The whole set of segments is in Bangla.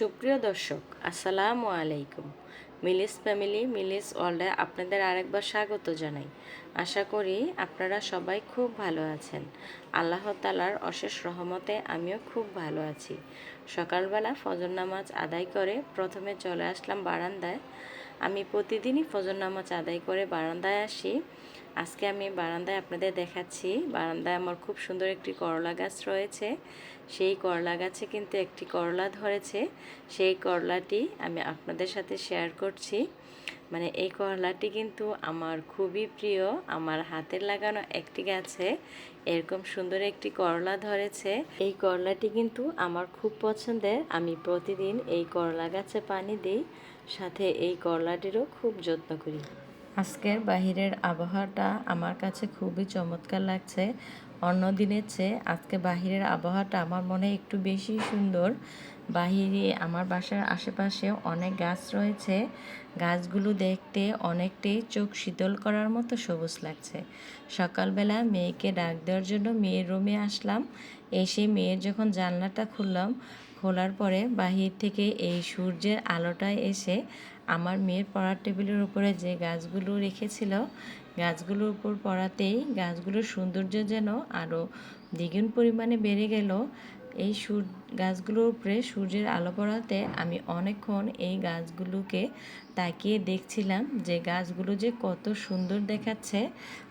সুপ্রিয় দর্শক, আসসালামু আলাইকুম। মিলিস ফ্যামিলি, মিলিস ওয়ার্ল্ডে আপনাদের আরেকবার স্বাগত জানাই। আশা করি আপনারা সবাই খুব ভালো আছেন। আল্লাহ তালার অশেষ রহমতে আমিও খুব ভালো আছি। সকালবেলা ফজর নামাজ আদায় করে প্রথমে চলে আসলাম বারান্দায়। আমি প্রতিদিনই ফজর নামাজ আদায় করে বারান্দায় আসি। আজকে আমি বারান্দায় আপনাদের দেখাচ্ছি। বারান্দায় আমার খুব সুন্দর একটি করলা গাছ রয়েছে। সেই করলা গাছে কিন্তু একটি করলা ধরেছে। সেই করলাটি আমি আপনাদের সাথে শেয়ার করছি। মানে এই করলাটি কিন্তু আমার খুবই প্রিয়। আমার হাতের লাগানো একটি গাছে এরকম সুন্দর একটি করলা ধরেছে। এই করলাটি কিন্তু আমার খুব পছন্দের। আমি প্রতিদিন এই করলা গাছে পানি দিই। সাথে এই করলাটিরও খুব যত্ন করি। আজকের বাহিরের আবহাওয়াটা আমার কাছে খুবই চমৎকার লাগছে। অন্য দিনের চেয়ে আজকে বাহিরের আবহাওয়াটা আমার মনে একটু বেশি সুন্দর। বাহিরে আমার বাসার আশেপাশে অনেক গাছ রয়েছে। গাছগুলো দেখতে অনেকটাই চোখ শীতল করার মতো সবুজ লাগছে। সকালবেলা মেয়েকে ডাক দেওয়ার জন্য মেয়ের রুমে আসলাম। এসে মেয়ের যখন জানলাটা খুললাম, খোলার পরে বাহির থেকে এই সূর্যের আলোটায় এসে আমার মেয়ের পড়ার টেবিলের উপরে যে গাছগুলো রেখেছিল, গাছগুলোর উপর পড়াতেই গাছগুলোর সৌন্দর্য যেন আরও দ্বিগুণ পরিমাণে বেড়ে গেল। এই সূর, গাছগুলোর উপরে সূর্যের আলো পড়াতে আমি অনেকক্ষণ এই গাছগুলোকে তাকিয়ে দেখছিলাম যে গাছগুলো যে কত সুন্দর দেখাচ্ছে,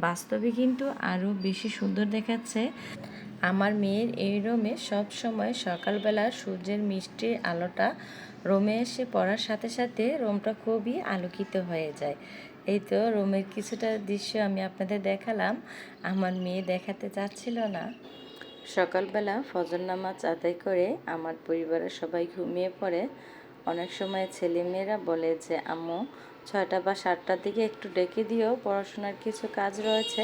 বাস্তবে কিন্তু আরও বেশি সুন্দর দেখাচ্ছে। আমার মেয়ের এই রুমে সব সময় সকালবেলা সূর্যের মিষ্টি আলোটা রোমে এসে পড়ার সাথে সাথে রোমটা খুবই আলোকিত হয়ে যায়। এই তো রোমের কিছুটা দৃশ্য আমি আপনাদের দেখালাম। আমার মেয়ে দেখাতে চাচ্ছিল না। সকালবেলা ফজর নামাজ আদায় করে আমার পরিবারের সবাই ঘুমিয়ে পড়ে। অনেক সময় ছেলেমেয়েরা বলে যে, আম্মু, ছয়টা বা সাতটার দিকে একটু ডেকে দিও, পড়াশোনার কিছু কাজ রয়েছে।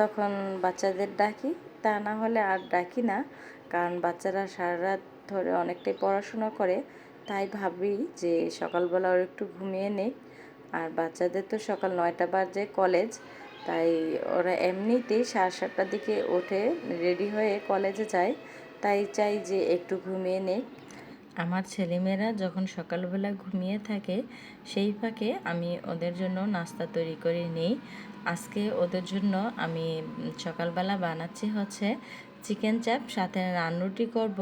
তখন বাচ্চাদের ডাকি, তা না হলে আর ডাকি না। কারণ বাচ্চারা সারা রাত ধরে অনেকটাই পড়াশোনা করে, তাই ভাবি যে সকালবেলা ওর একটু ঘুমিয়ে নেই। আর বাচ্চাদের তো সকাল নয়টা বাজে কলেজ, তাই ওরা এমনিতেই সাড়ে সাতটার দিকে ওঠে, রেডি হয়ে কলেজে যায়। তাই চাই যে একটু ঘুমিয়ে নেই। আমার ছেলেমেয়েরা যখন সকালবেলা ঘুমিয়ে থাকে, সেই ফাঁকে আমি ওদের জন্য নাস্তা তৈরি করে নিই। আজকে ওদের জন্য আমি সকালবেলা বানাচ্ছি হচ্ছে চিকেন চাপ, সাথে রান্নুটি করব।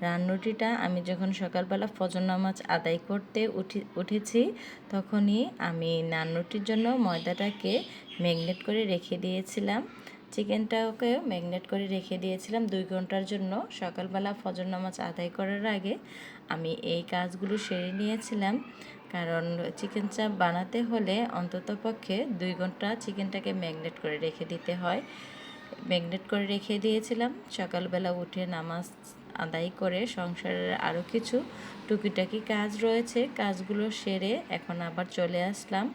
রান্নুটিটা আমি যখন সকালবেলা ফজর নামাজ আদায় করতে উঠি, উঠেছি, তখনই আমি নান্নুটির জন্য ময়দাটাকে ম্যাগনেট করে রেখে দিয়েছিলাম। চিকেনটাকে ম্যাগনেট করে রেখে দিয়েছিলাম দুই ঘণ্টার জন্য সকালবেলা ফজর নামাজ আদায় করার আগে। আমি এই কাজগুলো সেরে নিয়েছিলাম। কারণ চিকেন চাপ বানাতে হলে অন্তত পক্ষে দুই ঘণ্টা চিকেনটাকে ম্যাগনেট করে রেখে দিতে হয়। ম্যাগনেট করে রেখে দিয়েছিলাম। সকালবেলা উঠে নামাজ আদায় করে সংসারের আরও কিছু টুকিটাকি কাজ রয়েছে। কাজগুলো সেরে এখন আবার চলে আসলাম।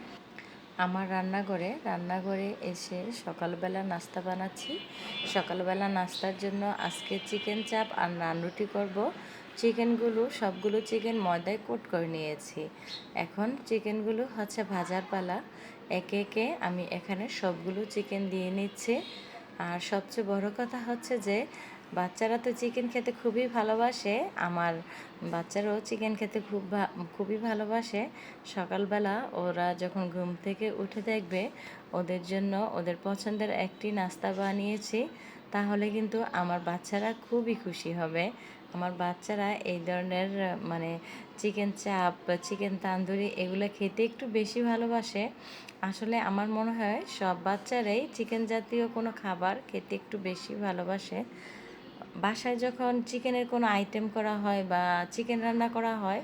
আমার রান্নাঘরে রান্নাঘরে এসে সকালবেলা নাস্তা বানাচ্ছি। সকালবেলা নাস্তার জন্য আজকে চিকেন চাপ আর নান রুটি করব। চিকেনগুলো, সবগুলো চিকেন ময়দায় কোট করে নিয়েছি। এখন চিকেনগুলো হচ্ছে ভাজার পালা। একে একে আমি এখানে সবগুলো চিকেন দিয়ে নিচ্ছি। আর সবচেয়ে বড় কথা হচ্ছে যে, বাচ্চারা তো চিকেন খেতে খুবই ভালোবাসে। আমার বাচ্চারাও চিকেন খেতে খুব খুবই ভালোবাসে। সকালবেলা ওরা যখন ঘুম থেকে উঠে দেখবে, ওদের জন্য ওদের পছন্দের একটি নাস্তা বানিয়েছি, তাহলে কিন্তু আমার বাচ্চারা খুবই খুশি হবে। আমার বাচ্চারা এই ধরনের মানে চিকেন চাপ চিকেন তান্দুরি এগুলো খেতে একটু বেশি ভালোবাসে। আসলে আমার মনে হয় সব বাচ্চারাই চিকেন জাতীয় কোনো খাবার খেতে একটু বেশি ভালোবাসে। বাসায় যখন চিকেনের কোনো আইটেম করা হয় বা চিকেন রান্না করা হয়,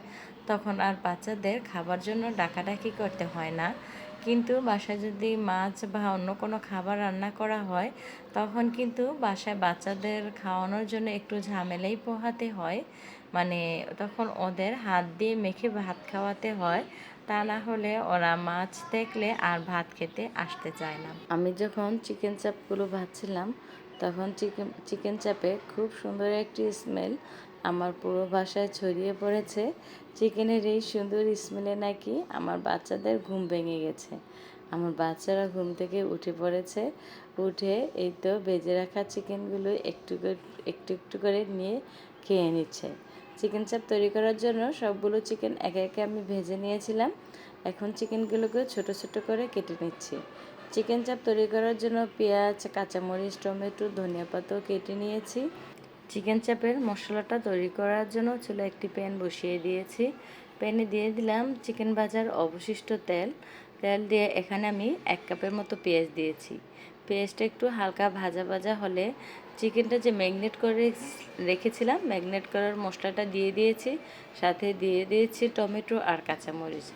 তখন আর বাচ্চাদের খাবার জন্য ডাকাডাকি করতে হয় না। কিন্তু বাসায় যদি মাছ বা অন্য কোনো খাবার রান্না করা হয়, তখন কিন্তু বাসায় বাচ্চাদের খাওয়ানোর জন্য একটু ঝামেলাই পোহাতে হয়। মানে তখন ওদের হাত দিয়ে মেখে ভাত খাওয়াতে হয়। তা না হলে ওরা মাছ দেখলে আর ভাত খেতে আসতে চায় না। আমি যখন চিকেন চাপগুলো ভাজছিলাম, তখন চিকেন চিকেন চাপে খুব সুন্দর একটি স্মেল আমার পুরো বাসায় ছড়িয়ে পড়েছে। চিকেনের এই সুন্দর স্মেলে নাকি আমার বাচ্চাদের ঘুম ভেঙে গেছে। আমার বাচ্চারা ঘুম থেকে উঠে পড়েছে। উঠে এই তো বেজে রাখা চিকেনগুলো একটু একটু একটু করে নিয়ে খেয়ে নিচ্ছে। চিকেন চাপ তৈরি করার জন্য সবগুলো চিকেন একে একে আমি ভেজে নিয়েছিলাম। এখন চিকেনগুলোকে ছোট ছোট করে কেটে নিচ্ছি। চিকেন চাপ তৈরি করার জন্য পেঁয়াজ, কাঁচামরিচ, টমেটো, ধনিয়া পাতাও কেটে নিয়েছি। চিকেন চাপের মশলাটা তৈরি করার জন্য চুলো একটি প্যান বসিয়ে দিয়েছি। প্যানে দিয়ে দিলাম চিকেন ভাজার অবশিষ্ট তেল। তেল দিয়ে এখানে আমি এক কাপের মতো পেঁয়াজ দিয়েছি। পেঁয়াজটা একটু হালকা ভাজা ভাজা হলে চিকেনটা যে ম্যাগনেট করে রেখেছিলাম, ম্যাগনেট করার মশলাটা দিয়ে দিয়েছি। সাথে দিয়ে দিয়েছি টমেটো আর কাঁচামরিচ।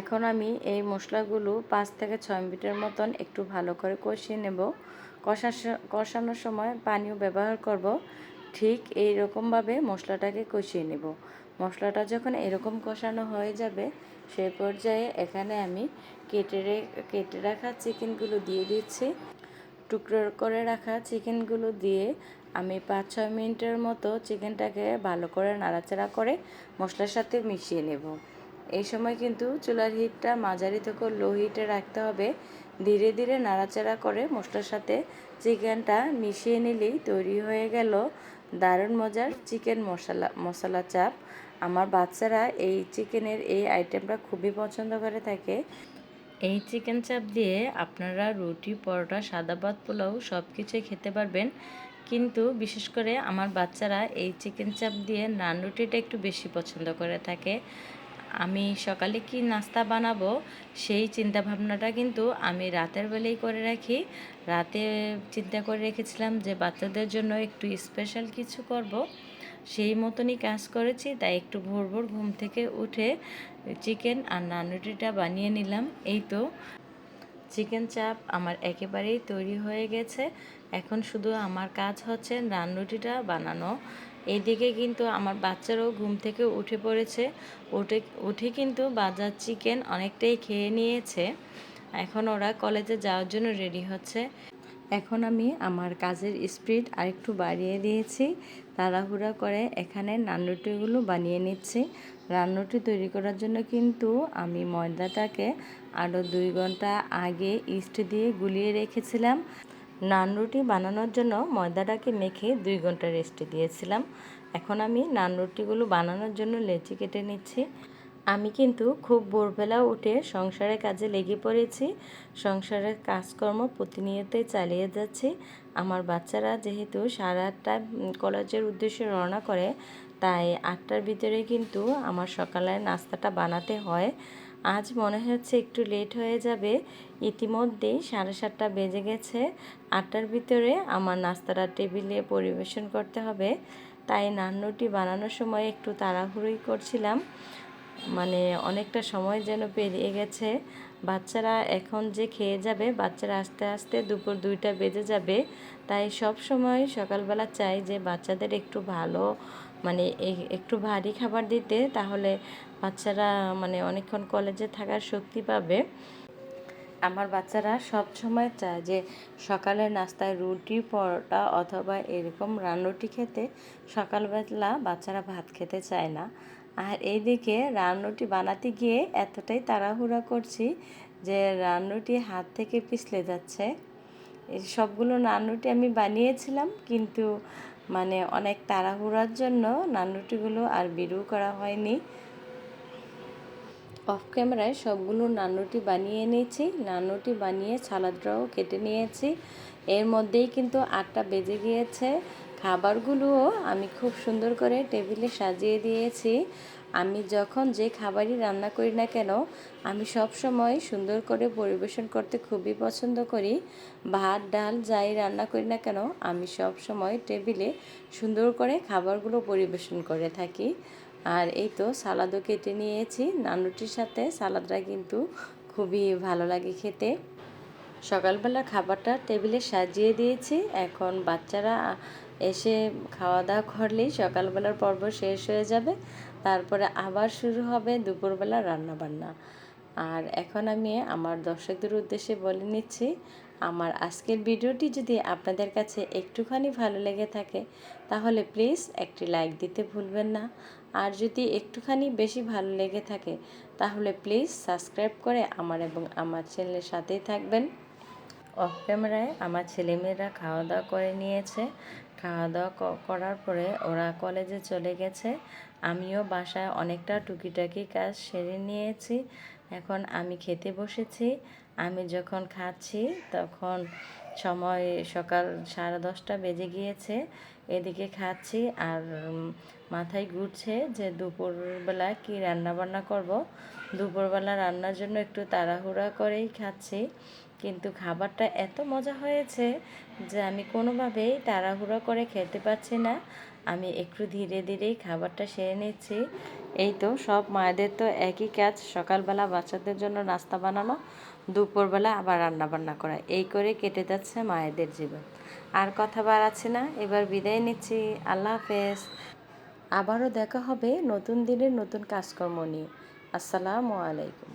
এখন আমি এই মশলাগুলো পাঁচ থেকে ছয় মিনিটের মতন একটু ভালো করে কষিয়ে নেব। কষা কষানোর সময় পানিও ব্যবহার করব। ঠিক এই রকমভাবে মশলাটাকে কষিয়ে নেব। মশলাটা যখন এরকম কষানো হয়ে যাবে, সে পর্যায়ে এখানে আমি কেটে কেটে রাখা চিকেনগুলো দিয়ে দিচ্ছি। টুকরো করে রাখা চিকেনগুলো দিয়ে আমি পাঁচ ছয় মিনিটের মতো চিকেনটাকে ভালো করে নাড়াচাড়া করে মশলার সাথে মিশিয়ে নেব। এই সময় কিন্তু চুলার হিটটা মাঝারি থেকে লো হিটে রাখতে হবে। ধীরে ধীরে নাড়াচাড়া করে মশলার সাথে চিকেনটা মিশিয়ে নিলেই তৈরি হয়ে গেল দারুণ মজার চিকেন মশলা মশলা চাপ। আমার বাচ্চারা এই চিকেনের এই আইটেমটা খুবই পছন্দ করে থাকে। এই চিকেন চাপ দিয়ে আপনারা রুটি, পরোটা, সাদা ভাত, পোলাও সব কিছুই খেতে পারবেন। কিন্তু বিশেষ করে আমার বাচ্চারা এই চিকেন চাপ দিয়ে নান রুটিটা একটু বেশি পছন্দ করে থাকে। আমি সকালে কি নাস্তা বানাবো সেই চিন্তা ভাবনাটা কিন্তু আমি রাতের বেলেই করে রাখি। রাতে চিন্তা করে রেখেছিলাম যে বাচ্চাদের জন্য একটু স্পেশাল কিছু করব। সেই মতনই কাজ করেছি, তাই একটু ভোর ভোর ঘুম থেকে উঠে চিকেন আর নানুটিটা বানিয়ে নিলাম। এই তো চিকেন চাপ আমার একেবারেই তৈরি হয়ে গেছে। এখন শুধু আমার কাজ হচ্ছে রান্নুটিটা বানানো। এইদিকে কিন্তু আমার বাচ্চারাও ঘুম থেকে উঠে পড়েছে। উঠে উঠে কিন্তু বাজার চিকেন অনেকটাই খেয়ে নিয়েছে। এখন ওরা কলেজে যাওয়ার জন্য রেডি হচ্ছে। এখন আমি আমার কাজের স্পিড আরেকটু বাড়িয়ে দিয়েছি। তাড়াহুড়া করে এখানে নান্নুটিগুলো বানিয়ে নিচ্ছি। রান্নাটি তৈরি করার জন্য কিন্তু আমি ময়দাটাকে আরও দুই ঘণ্টা আগে ইস্ট দিয়ে গুলিয়ে রেখেছিলাম। নান রুটি বানানোর জন্য ময়দাটাকে মেখে দুই ঘণ্টা রেস্টে দিয়েছিলাম। এখন আমি নান রুটিগুলো বানানোর জন্য লেচি কেটে নিচ্ছি। আমি কিন্তু খুব ভোরবেলা উঠে সংসারের কাজে লেগে পড়েছি। সংসারের কাজকর্ম প্রতিনিয়তই চালিয়ে যাচ্ছি। আমার বাচ্চারা যেহেতু সাড়ে আটটায় কলেজের উদ্দেশ্যে রওনা করে, তাই আটটার ভিতরে কিন্তু আমার সকালের নাস্তাটা বানাতে হয়। আজ মনে হচ্ছে একটু লেট হয়ে যাবে। ইতিমধ্যেই সাড়ে সাতটা বেজে গেছে। আটটার ভিতরে আমার নাস্তাটা টেবিলে পরিবেশন করতে হবে। তাই নান্নুটি বানানোর সময় একটু তাড়াহুড়োই করছিলাম। মানে অনেকটা সময় যেন পেরিয়ে গেছে। বাচ্চারা এখন যে খেয়ে যাবে, বাচ্চারা আস্তে আস্তে দুপুর দুইটা বেজে যাবে। তাই সব সময় সকালবেলা চাই যে বাচ্চাদের একটু ভালো মানে একটু ভারী খাবার দিতে। তাহলে বাচ্চারা মানে অনেকক্ষণ কলেজে থাকার শক্তি পাবে। আমার বাচ্চারা সব সময় চায় যে সকালের নাস্তায় রুটি, পরোটা অথবা এরকম রান্নটি খেতে সকালবেলা বাচ্চারা ভাত খেতে চায় না। আর এইদিকে রান্নটি বানাতে গিয়ে এতটাই তাড়াহুড়া করছি যে রান্নটি হাত থেকে পিছলে যাচ্ছে। এই সবগুলো নান্নুটি আমি বানিয়েছিলাম কিন্তু মানে অনেক তাড়াহুড়ার জন্য নান্নুটিগুলো আর বিরু করা হয়নি। অফ ক্যামেরায় সবগুলো নান্নুটি বানিয়ে নিয়েছি। নান্নুটি বানিয়ে সালাদটাও কেটে নিয়েছি। এর মধ্যেই কিন্তু আটটা বেজে গিয়েছে। খাবারগুলোও আমি খুব সুন্দর করে টেবিলে সাজিয়ে দিয়েছি। আমি যখন যে খাবারই রান্না করি না কেন, আমি সব সময় সুন্দর করে পরিবেশন করতে খুবই পছন্দ করি। ভাত, ডাল যাই রান্না করি না কেন, আমি সব সময় টেবিলে সুন্দর করে খাবারগুলো পরিবেশন করে থাকি। আর এই তো সালাদও কেটে নিয়েছি। নানুটির সাথে সালাদটা কিন্তু খুবই ভালো লাগে খেতে। সকালবেলা খাবারটা টেবিলে সাজিয়ে দিয়েছি। এখন বাচ্চারা এসে খাওয়া দাওয়া করলেই সকালবেলার পর্ব শেষ হয়ে যাবে। তারপরে আবার শুরু হবে দুপুরবেলা রান্নাবান্না। আর এখন আমি আমার দর্শকদের উদ্দেশ্যে বলে নিচ্ছি, আমার আজকের ভিডিওটি যদি আপনাদের কাছে একটুখানি ভালো লেগে থাকে, তাহলে প্লিজ একটি লাইক দিতে ভুলবেন না। আর যদি একটুখানি বেশি ভালো লেগে থাকে, তাহলে প্লিজ সাবস্ক্রাইব করে আমার এবং আমার চ্যানেলের সাথেই থাকবেন। অফ ক্যামেরায় আমার ছেলেমেয়েরা খাওয়া দাওয়া করে নিয়েছে। খাওয়া দাওয়া করার পরে ওরা কলেজে চলে গেছে। আমিও বাসায় অনেকটা টুকিটাকি কাজ সেরে নিয়েছি। এখন আমি খেতে বসেছি। আমি যখন খাচ্ছি তখন সময় সকাল সাড়ে দশটা বেজে গিয়েছে। এদিকে খাচ্ছি আর মাথায় ঘুরছে যে দুপুরবেলা কি রান্নাবান্না করব। দুপুরবেলা রান্নার জন্য একটু তাড়াহুড়া করেই খাচ্ছি। কিন্তু খাবারটা এত মজা হয়েছে যে আমি কোনোভাবেই তাড়াহুড়া করে খেতে পারছি না। আমি একটু ধীরে ধীরেই খাবারটা সেরে নিচ্ছি। এই তো সব মায়েদের তো একই কাজ, সকালবেলা বাচ্চাদের জন্য নাস্তা বানানো, দুপুরবেলা আবার রান্না বান্না করা, এই করে কেটে যাচ্ছে মায়েদের জীবন। আর কথা বাড়াচ্ছি না, এবার বিদায় নিচ্ছি, আল্লাহ হাফেজ। আবারও দেখা হবে নতুন দিনের নতুন কাজকর্ম নিয়ে। আসসালামু আলাইকুম।